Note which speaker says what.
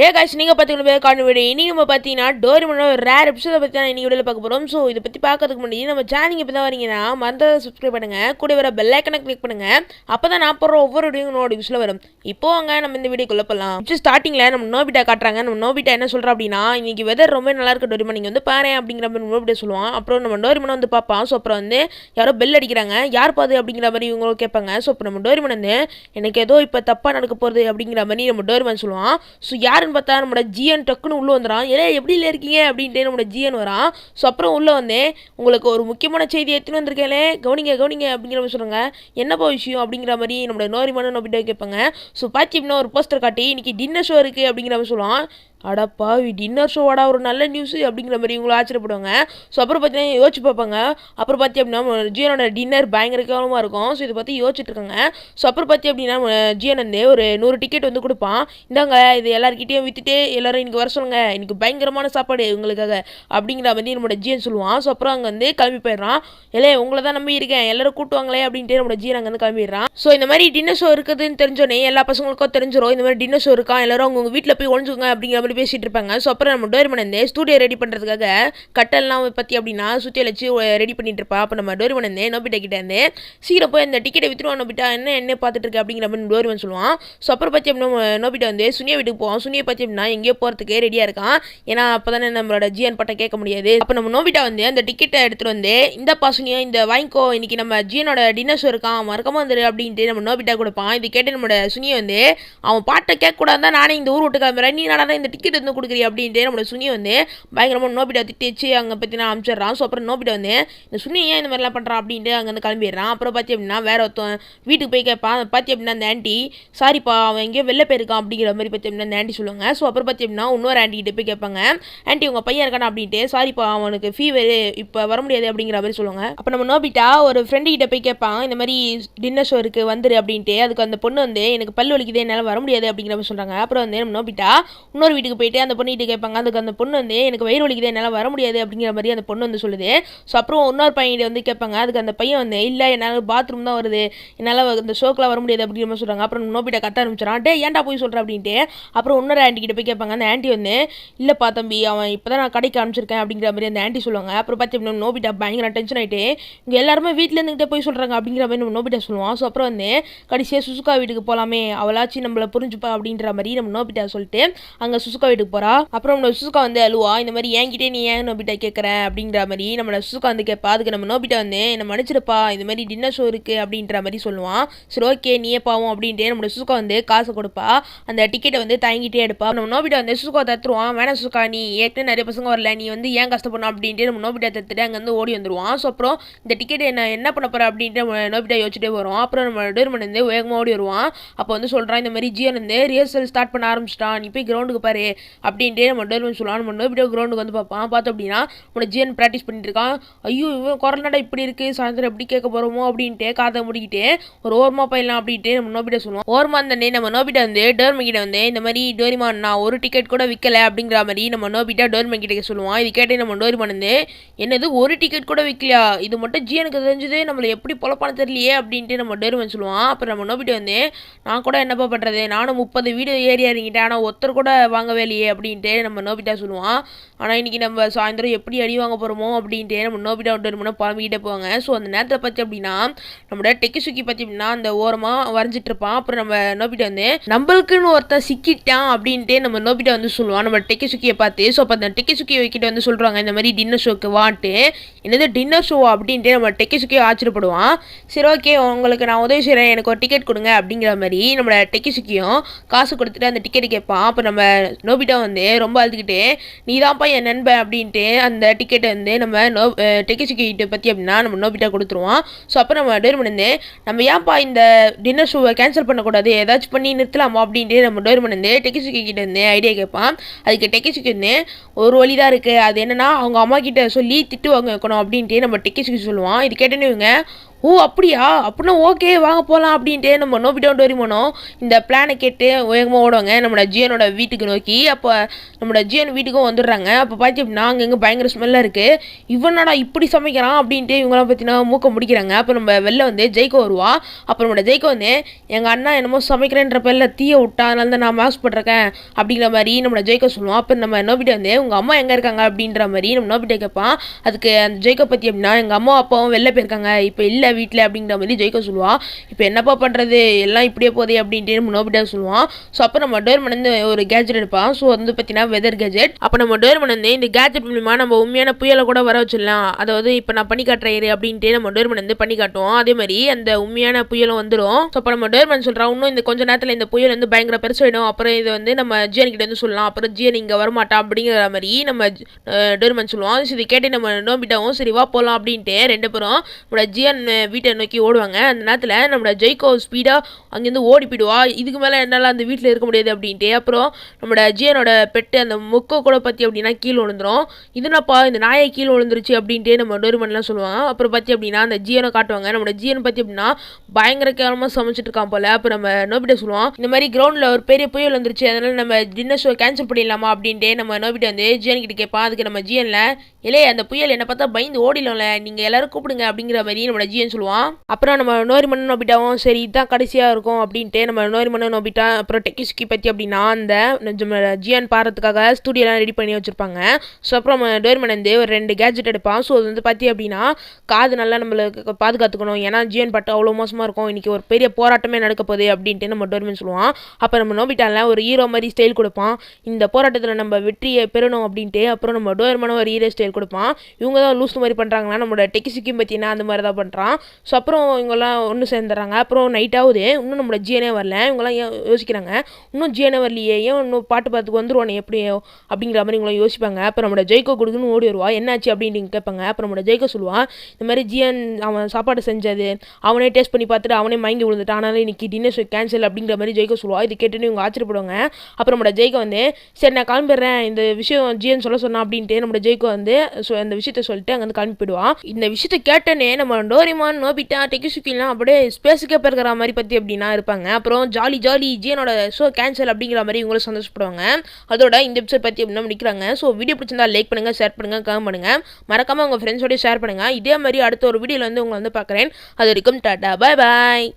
Speaker 1: ஏ காய்ச்சி நீங்கள் பார்த்தீங்கன்னா காணும் வீடியோ இனி நம்ம பார்த்தீங்கன்னா டோரிமனோட ரேர் எபிசோட பற்றி தான் இன்னைக்கு வீடியோவில் பார்க்க போகிறோம் ஸோ இதை பற்றி பார்க்கறதுக்கு முன்னாடி நம்ம சேனல் இப்போ தான் வரீங்கன்னா மறந்தாத சப்ஸ்கிரைப் பண்ணுங்கள் கூட வர பெல்லைக்கனை கிளிக் பண்ணுங்கள் அப்போ தான் நான் போகிற ஒவ்வொரு வீடியோ நோட்டிஃபிகேஷனில் வரும். இப்போ வாங்க நம்ம இந்த வீடியோக்குள்ளே போகலாம் ஃபஸ்ட்டு ஸ்டார்டிங்கில் நம்ம நோபிட்டா காட்டுறாங்க. நம்ம நோபிட்டா என்ன சொல்கிறோம் அப்படின்னா இன்றைக்கி வெதர் ரொம்ப நல்லா இருக்குது டோரிமன் நீங்கள் வந்து பாரு அப்படிங்கிற மாதிரி நோபிட்டா சொல்லுவான். அப்புறம் நம்ம டோரிமனை வந்து பார்ப்பான். ஸோ அப்புறம் வந்து யாரோ பெல் அடிக்கிறாங்க. யார் பாது அப்படிங்கிற மாதிரி இவங்களும் கேட்பாங்க. ஸோ அப்போ நம்ம டோரிமன் வந்து எனக்கு ஏதோ இப்போ தப்பாக நடக்க போகிறது அப்படிங்கிற மாதிரி நம்ம டோரிமன் சொல்லுவான். ஸோ யார் யாருன்னு பார்த்தா நம்மளோட ஜிஎன் டக்குன்னு உள்ளே வந்துடான் ஏலே எப்படி இருக்கீங்க? அப்படின்ட்டு நம்மளோட ஜிஎன் வரான். ஸோ அப்புறம் உள்ளே வந்தேன். உங்களுக்கு ஒரு முக்கியமான செய்தி எடுத்துன்னு வந்திருக்கேனே. கவனிங்க கவனிங்க அப்படிங்கிற மாதிரி சொல்லுங்க என்னப்பா விஷயம்? அப்படிங்கிற மாதிரி நம்மளோட நோரிமான நோபிட்ட கேட்பாங்க. ஸோ பார்த்தீங்கன்னா ஒரு போஸ்டர் காட்டி இன்னைக்கு டின்னர் ஷோ இருக்குது அப்படிங்கிற மாதிரி சொல்லுவான். அடப்பா டின்னர் ஷோவாடா ஒரு நல்ல நியூஸ் அப்படிங்கிற மாதிரி இவங்களும் ஆச்சரியப்படுவாங்க. ஸோ அப்புறம் பார்த்தீங்கன்னா யோசிச்சு பார்ப்பாங்க. அப்புறம் பார்த்தி அப்படின்னா ஜியனோட டின்னர் பயங்கர கேவலமாக இருக்கும். ஸோ இதை பற்றி யோசிச்சுட்டு இருக்காங்க. ஸோ அப்புறம் பார்த்தி அப்படின்னா நம்ம ஜியன் வந்து ஒரு நூறு டிக்கெட் வந்து கொடுப்பான். இந்தாங்க இது எல்லாருக்கிட்டையும் விற்றுட்டு எல்லாரும் இன்னைக்கு வர சொல்லுங்க. இன்றைக்கி பயங்கரமான சாப்பாடு உங்களுக்காக அப்படிங்கிற மாதிரி நம்மளோட ஜியன் சொல்லுவான். ஸோ அப்புறம் அங்கே வந்து கிளம்பி போயிடுறான். இல்லையே உங்களை தான் நம்பி இருக்கேன். எல்லோரும் கூட்டுவாங்களே அப்படின்ட்டு நம்மளோட ஜியன் அங்கே வந்து கிளம்பிடுறான். ஸோ இந்த மாதிரி டின்னர் ஷோ இருக்குதுன்னு தெரிஞ்சோடனே எல்லா பசங்களுக்கும் தெரிஞ்சிடும் இந்த மாதிரி டின்னர் ஷோ இருக்கா? எல்லோரும் அவங்க வீட்டில் போய் ஒழிஞ்சுங்க அப்படிங்கிற மாதிரி பேசிகிட்டு இருப்பாங்க. ஸோ அப்புறம் நம்ம டோரிமன் ஸ்டூடியோ ரெடி பண்ணுறதுக்காக கட்டெல்லாம் பற்றி அப்படின்னா சுற்றி வச்சு ரெடி பண்ணிட்டு இருப்பா. அப்போ நம்ம டோரிமன் வந்து நோபிட்டா கிட்டே இருந்து சீக்கிரம் போய் அந்த டிக்கெட்டை வித்துருவான் நோபிட்டா என்ன என்ன பார்த்துட்டு இருக்கு அப்படிங்கிற மாதிரி டோர்மன் சொல்லுவான். ஸோ அப்புறம் பற்றி அப்படின்னா நோபிட்டா வந்து சுனியா வீட்டுக்கு போவோம் சுனியை பற்றி அப்படின்னா எங்கேயோ போகிறதுக்கு ரெடியாக இருக்கான். ஏன்னா அப்போ தானே நம்மளோட ஜிஎன் பட்டம் கேட்க முடியாது. அப்போ நம்ம நோபிட்டா வந்து அந்த டிக்கெட்டை எடுத்துகிட்டு வந்து இந்த பாசுனியா இந்த வாங்கிக்கோ. இன்னைக்கு நம்ம ஜியனோட டின்னர் ஷோ இருக்கான். மறக்காம வந்துரு அப்படின்ட்டு நம்ம நோபிட்டா கொடுப்பான். இது கேட்டு நம்மளோட சுனியை வந்து அவன் பாட்டை கேட்கக்கூடாது தான் நானே இந்த ஊர் விட்டு கிளம்புறேன். நீ நாடா இந்த டிக்கெட் வந்து கொடுக்குறீ அப்படின்ட்டு நம்மளோட சுனி வந்து பயங்கரமாக நோபிட்டா திட்டி வச்சு அங்கே பற்றி நான் ஸோ அப்புறம் நோபிட்டா வந்து இந்த சுனி ஏன் இந்த மாதிரிலாம் பண்ணுறான் அப்படின்ட்டு அங்கே வந்து கிளம்பிடுறான். அப்புறம் பார்த்தி அப்படின்னா வேற ஒருத்தன் வீட்டுக்கு போய் கேட்பான். பார்த்தி அப்படின்னா அந்த ஆண்டி சாரிப்பா அவன் எங்கேயோ வெளில போயிருக்கான் அப்படிங்கிற மாதிரி பார்த்தி அப்படின்னா அந்த ஆண்டி சொல்லுவாங்க. ஸோ அப்புறம் பார்த்தி அப்படின்னா இன்னொரு ஆண்டிகிட்ட போய் கேட்பாங்க. ஆண்டி உங்கள் பையன் இருக்கானா? அப்படின்ட்டு சாரிப்பா அவனுக்கு ஃபீவர் இப்போ வர முடியாது அப்படிங்கிற மாதிரி சொல்லுவாங்க. அப்போ நம்ம நோபிட்டா ஒரு ஃப்ரெண்டு கிட்ட போய் கேட்பான். இந்த மாதிரி டின்னர் ஷோ இருக்குது வந்துரு அப்படின்ட்டு அதுக்கு அந்த பொண்ணு வந்து எனக்கு பல்லு வலிக்குது என்னால் வர முடியாது அப்படிங்கிற மாதிரி சொல்கிறாங்க அப்புறம் வந்து நம்ம நோபிட்டா இன்னொரு வீட்டுக்கு போயிட்டு அந்த பொண்ணுகிட்ட கேட்பாங்க. அதுக்கு அந்த பொண்ணு வந்து எனக்கு வயிறு வலிக்குது என்னால் வர முடியாது அப்படிங்கிற மாதிரி அந்த பொண்ணு வந்து சொல்லுது. ஸோ அப்புறம் இன்னொரு பையன் வந்து கேட்பாங்க. அதுக்கு அந்த பையன் வந்து இல்லை என்னால் பாத்ரூம் தான் வருது. என்னால் இந்த ஷோக்கெலாம் வர முடியாது அப்படிங்கிற மாதிரி சொல்கிறாங்க அப்புறம் நோபிட்ட கத்த ஆரம்பிச்சிடான் டே ஏன்டா போய் சொல்கிறேன் அப்படின்ட்டு அப்புறம் இன்னொரு ஆண்டி கிட்ட போய் கேட்பாங்க. அந்த ஆண்டி வந்து இல்லைப்பா தம்பி அவன் இப்போ தான் நான் கடைக்கு அனுப்பிச்சிருக்கேன் அப்படிங்கிற மாதிரி அந்த ஆண்டி சொல்லுவாங்க. அப்புறம் பார்த்து நோபிட்டா பயங்கர டென்ஷன் ஆகிட்டு இங்கே எல்லாருமே வீட்டில் இருந்துகிட்டே போய் சொல்கிறாங்க அப்படிங்கிற மாதிரி நம்ம நோபிட்டா சொல்லுவான். ஸோ அப்புறம் வந்து கடைசியாக சுசுக்கா வீட்டுக்கு போகலாமே அவளாச்சும் நம்மளை புரிஞ்சுப்பா அப்படின்ற மாதிரி நம்ம நோபிட்டா சொல்லிட்டு அங்கே சுசுகா வீட்டுக்கு போகிறா அப்புறம் நம்ம சுசுகா வந்து அழுவா இந்த மாதிரி என்கிட்டே நீ ஏன் நோபிட்டா கேட்குற அப்படிங்கிற மாதிரி நம்மளை சுசுகா வந்து கேட்பா அதுக்கு நம்ம நோபிட்டா வந்து என்ன மன்னிச்சிருப்பா இந்த மாதிரி டின்னர் ஷோ இருக்குது அப்படின்ற மாதிரி சொல்லுவான் சரி ஓகே நீயே பாவம் அப்படின்ட்டு நம்மளோட சுசுகா வந்து காசு கொடுப்பா. அந்த டிக்கெட்டை வந்து தயங்கிட்டே எடுப்பா. நம்ம நோபிட்டா வந்து சுசுகா தத்துருவான். வேணாம் சுசுகா நீ ஏற்கனவே நிறைய பசங்க வரல நீ வந்து ஏன் கஷ்டப்படணும்? அப்படின்ட்டு நம்ம நோபிட்டா தத்துட்டு அங்கேருந்து ஓடி வந்துருவான். ஸோ அப்புறம் இந்த டிக்கெட் என்ன என்ன பண்ண போகிற அப்படின்ட்டு நம்ம நோபிட்டா யோசிச்சுட்டே வரும் அப்புறம் நம்ம டோர்மெண்ட் வந்து வேகமாக ஓடி வருவான். அப்போ வந்து சொல்கிறான் இந்த மாதிரி ஜியன் வந்து ரிஹர்சல் ஸ்டார்ட் பண்ண ஆரம்பிச்சிட்டான். நீ போய் கிரவுண்டுக்கு பாரு. அப்படின்ட்டு நம்ம டோர்மன் சொல்லுவான் நம்ம நோபிட்டா கிரவுண்டுக்கு வந்து பார்ப்பான் பார்த்தோம் அப்படின்னா நம்ம ஜியன் ப்ராக்டிஸ் பண்ணிட்டு இருக்கான் ஐயோ இவன் கொரோனாடா இப்படி இருக்குது சாயந்தரம் எப்படி கேட்க போகிறோமோ அப்படின்ட்டு காதை முடிக்கிட்டு ஒரு ஓரமாக போயிடலாம் அப்படின்ட்டு நம்ம நோபிட்டா சொல்லுவோம். ஓரமாக இருந்தே நம்ம நோபிட்டா வந்து டோர்மன் கிட்ட வந்து இந்த மாதிரி டோரிமான் நான் ஒரு டிக்கெட் கூட விற்கல அப்படிங்கிற மாதிரி நம்ம நோபிட்டா டோர்மன் கிட்ட சொல்லுவான். இது கேட்டு நம்ம டோரிமான் வந்து என்னது ஒரு டிக்கெட் கூட விற்கலையா இது மட்டும் ஜிஎனுக்கு தெரிஞ்சது நம்மளை எப்படி பொழப்பான தெரியலையே அப்படின்ட்டு நம்ம டோர்மன் சொல்லுவான். அப்புறம் நம்ம நோபிட்டா வந்து நான் கூட என்னப்பா பண்ணுறது நானும் முப்பது வீடு ஏறி இறங்கிட்டேன். ஆனால் ஒருத்தர் கூட வாங்க வாங்கவே இல்லையே அப்படின்ட்டு நம்ம நோபிட்டா சொல்லுவான். ஆனால் இன்றைக்கி நம்ம சாயந்தரம் எப்படி அடி வாங்க போகிறோமோ அப்படின்ட்டு நம்ம நோபிட்டா டோரிமானை புலம்பிக்கிட்டே போவாங்க. ஸோ அந்த நேரத்தை பற்றி அப்படின்னா நம்மளோட டெக்கிசுக்கி பற்றி அப்படின்னா அந்த ஓரமாக வரைஞ்சிட்டு இருப்பான். அப்புறம் நம்ம நோபிட்டா வந்து நம்மளுக்குன்னு ஒருத்தன் சிக்கிட்டான் அப்படின்ட்டு நம்ம நோபிட்டா வந்து சொல்லுவான். நம்ம டெக்கிசுக்கியை பார்த்து ஸோ அப்போ அந்த டெக்கிசுக்கி வைக்கிட்டு வந்து சொல்கிறாங்க இந்த மாதிரி டின்னர் ஷோக்கு வான்ட்டு. என்னது டின்னர் ஷோ அப்படின்ட்டு நம்ம டெக்கிசுக்கியை ஆச்சரியப்படுவான். சரி ஓகே உங்களுக்கு நான் உதவி செய்கிறேன் எனக்கு ஒரு டிக்கெட் கொடுங்க அப்படிங்கிற மாதிரி நம்மளோட டெக்கிசுக்கியும் காசு கொடுத்துட்டு அந்த டிக்கெட் கேட்பான். அப்போ நம்ம நோபிட்டா வந்து ரொம்ப அழுதுகிட்டே நீ தான்ப்பா என் நண்பன் அப்படின்ட்டு அந்த டிக்கெட்டை வந்து நம்ம நோ டெக்கிசுக்கி கிட்ட பற்றி அப்படின்னா நம்ம நோபிட்டா கொடுத்துருவோம். ஸோ அப்போ நம்ம டோர்மன் வந்து நம்ம ஏன்ப்பா இந்த டின்னர் ஷோவை கேன்சல் பண்ணக்கூடாது? ஏதாச்சும் பண்ணி நிறுத்தலாமா? அப்படின்ட்டு நம்ம டோர்மன் வந்து டெக்கிசுக்கி கிட்ட வந்து ஐடியா கேட்பான். அதுக்கு டெக்கிசுக்கி வந்து ஒரு வழி தான் இருக்குது அது என்னென்னா அவங்க அம்மா கிட்ட சொல்லி திட்டு வாங்க வைக்கணும் அப்படின்ட்டு நம்ம டெக்கிசுக்கி சொல்லுவான். இது கேட்டேன்னு இவங்க ஓ அப்படியா? அப்படின்னா ஓகே வாங்க போகலாம் அப்படின்ட்டு நம்ம நோபிட்டோ டோரிமோனோ இந்த பிளானை கேட்டு வேகமாக ஓடுவாங்க. நம்மளோட ஜியனோட வீட்டுக்கு நோக்கி. அப்போ நம்மளோட ஜியன் வீட்டுக்கும் வந்துடுறாங்க. அப்போ பார்த்து அப்படின்னா அங்கே எங்கே பயங்கர ஸ்மெல்லாக இருக்குது இவனடா இப்படி சமைக்கிறான் அப்படின்ட்டு இவங்களாம் பார்த்தீங்கன்னா மூக்க முடிக்கிறாங்க. அப்போ நம்ம வெளில வந்து ஜெய்கோ வருவா. அப்போ நம்மளோட ஜெய்கோ வந்து எங்கள் அண்ணா என்னமோ சமைக்கிறேன்ற பேரில் தீய விட்டா அதனால தான் நான் மாஸ்க் போட்டிருக்கேன். அப்படிங்கிற மாதிரி நம்மளோட ஜெய்கோ சொல்லுவோம் அப்போ நம்ம நோபிட்ட வந்து உங்கள் அம்மா எங்கே இருக்காங்க? அப்படின்ற மாதிரி நம்ம நோபிட்ட கேட்பான். அதுக்கு அந்த ஜெய்கோ பற்றி அப்படின்னா எங்கள் அம்மா அப்பாவும் வெளில போயிருக்காங்க. இப்போ இல்லை வீட்டில் அப்படிங்கிற மாதிரி ஜெயிக்க சொல்லுவான் இப்போ என்னப்பா பண்ணுறது எல்லாம் இப்படியே போதே அப்படின்ட்டு நம்ம சொல்லுவான் ஸோ அப்போ நம்ம டோர்மன் வந்து ஒரு கேஜெட் எடுப்பான் ஸோ வந்து பார்த்தீங்கன்னா வெதர் கேஜெட் அப்போ நம்ம டோர்மன் வந்து இந்த கேஜெட் மூலிமா நம்ம உண்மையான புயலை கூட வர வச்சிடலாம். அதாவது இப்போ நான் பண்ணி காட்டுறேன் ஏரியா அப்படின்ட்டு நம்ம டோர்மன் வந்து பண்ணி காட்டுவோம். அதே மாதிரி அந்த உண்மையான புயலும் வந்துடும் ஸோ அப்போ நம்ம டோர்மன் சொல்கிறான் இன்னும் இந்த கொஞ்ச நேரத்தில் இந்த புயல் வந்து பயங்கர பெருசாயிடும். அப்புறம் இதை வந்து நம்ம ஜியன் கிட்ட வந்து சொல்லலாம். அப்புறம் ஜியன் இங்கே வரமாட்டா அப்படிங்கிற மாதிரி நம்ம டோர்மன் சொல்லுவோம். ஸோ இதை கேட்டு நம்ம நோம்பிட்டாவும் சரி வா போகலாம் அப்படின்ட்டு ரெண்டு பேரும். நம்மளோட ஜியன் வீட்டை நோக்கி ஓடுவாங்க. அந்த நேரத்தில் நம்மளோட ஜெய்கோ ஸ்பீடாக அங்கேருந்து ஓடி போயிடுவா. இதுக்கு மேலே என்னால் அந்த வீட்டில் இருக்க முடியாது அப்படின்ட்டு. அப்புறம் நம்மளோட ஜியனோட பெட்டு அந்த முக்கை கூட பற்றி அப்படின்னா கீழே விழுந்துரும். இதுனப்பா இந்த நாயை கீழே விழுந்துருச்சு அப்படின்ட்டு நம்ம டோரிமன்லாம் சொல்லுவாங்க அப்புறம் பற்றி அப்படின்னா அந்த ஜியனை காட்டுவாங்க. நம்மளோட ஜியனை பற்றி அப்படின்னா பயங்கர கேவலமாக சமைச்சிட்டு இருக்கான் போல. அப்புறம் நம்ம நோபிட்ட சொல்லுவோம் இந்த மாதிரி கிரவுண்டில் ஒரு பெரிய புயல் வந்துருச்சு. அதனால் நம்ம டின்னர் ஷோ கேன்சல் பண்ணிடலாமா? அப்படின்ட்டு நம்ம நோபிட்ட வந்து ஜியன் கிட்ட கேட்பான். அதுக்கு நம்ம ஜியனில் இல்லையே அந்த புயல் என்னை பார்த்தா பயந்து ஓடிடும்ல. நீங்கள் எல்லோரும் கூப்பிடுங்க அப்படிங்கிற மாதிரி நம்மளோட ஜியன் சொல்லுவான். அப்புறம் நம்ம நோரிமன் நோபிட்டாவும் சரி இதுதான் கடைசியாக இருக்கும் அப்படின்ட்டு நம்ம நோரிமன் நோபிட்டா அப்புறம் டெக்கிஸ்கி பற்றி அப்படின்னா அந்த ஜியான் ஜியன் பாடுறதுக்காக ஸ்டூடியோலாம் ரெடி பண்ணி வச்சுருப்பாங்க. ஸோ அப்புறம் நம்ம வந்து ஒரு ரெண்டு கேஜெட் எடுப்பான். ஸோ அது வந்து பார்த்தி அப்படின்னா காது நல்லா நம்மளுக்கு பாதுகாத்துக்கணும். ஏன்னா ஜியன் பாட்டு அவ்வளோ மோசமாக இருக்கும். இன்றைக்கி ஒரு பெரிய போராட்டமே நடக்க போகுது அப்படின்ட்டு நம்ம டோர்மன் சொல்லுவான். அப்போ நம்ம நோபிட்டால ஒரு ஹீரோ மாதிரி ஸ்டைல் கொடுப்பான். இந்த போராட்டத்தில் நம்ம வெற்றியை பெறணும் அப்படின்ட்டு அப்புறம் நம்ம டோர்மனும் ஒரு ஹீரோ ஸ்டைல் கொடுப்பான். இவங்க தான் லூஸ் மாதிரி பண்ணுறாங்கன்னா நம்மளோட டெக்கிசிக்கும் பற்றினா அந்த மாதிரி தான் பண்ணுறான் ஸோ அப்புறம் இவங்கெல்லாம் ஒன்று சேர்ந்துடுறாங்க அப்புறம் நைட் ஆகுது. இன்னும் நம்மளோட ஜிஎனே வரல. இவங்கெல்லாம் ஏன் யோசிக்கிறாங்க? இன்னும் ஜிஎனே வரலையே. ஏன் இன்னும் பாட்டு பார்த்துக்கு வந்துருவானே எப்படியோ அப்படிங்கிற மாதிரி இவங்களாம் யோசிப்பாங்க. அப்புறம் நம்மளோட ஜெய்கோ கொடுக்குன்னு ஓடி வருவா. என்னாச்சு அப்படின்னு கேட்பாங்க. அப்புறம் நம்மளோட ஜெய்கோ சொல்லுவான் இந்த மாதிரி ஜியன் அவன் சாப்பாடு செஞ்சது அவனே டேஸ்ட் பண்ணி பார்த்துட்டு அவனே மயங்கி விழுந்துட்டான். ஆனாலும் இன்னைக்கு டின்னர் ஷோ கேன்சல் அப்படிங்கிற மாதிரி ஜெய்கோ சொல்லுவா. இது கேட்டுன்னு இவங்க ஆச்சரியப்படுவாங்க. அப்புறம் நம்மளோட ஜெய்கோ வந்து சரி நான் கிளம்பிடுறேன். இந்த விஷயம் ஜிஎன் சொல்ல சொன்னா அப்படின்ட்டு நம்மளோட ஜெய்கோ வந்து அந்த விஷயத்த சொல்லிட்டு அங்கே வந்து கிளம்பி போயிடுவான் இந்த விஷயத்த கேட்டனே நம்ம டோரிமான் நோபிட்டா டெக்கிசுக்கிலாம் அப்படியே ஸ்பேஸுக்கே பிறக்கிற மாதிரி பற்றி அப்படின்னா இருப்பாங்க. அப்புறம் ஜாலி ஜாலி ஜியனோட ஷோ கேன்சல் அப்படிங்கிற மாதிரி இவங்களும் சந்தோஷப்படுவாங்க. அதோட இந்த எபிசோட் பற்றி அப்படின்னா முடிக்கிறாங்க. ஸோ வீடியோ பிடிச்சிருந்தா லைக் பண்ணுங்கள் ஷேர் பண்ணுங்கள் கமெண்ட் பண்ணுங்கள் மறக்காமல் உங்கள் ஃப்ரெண்ட்ஸோடய ஷேர் பண்ணுங்கள் இதே மாதிரி அடுத்த ஒரு வீடியோவில் வந்து உங்களை வந்து பார்க்குறேன். அது வரைக்கும் டாட்டா பாய் பாய்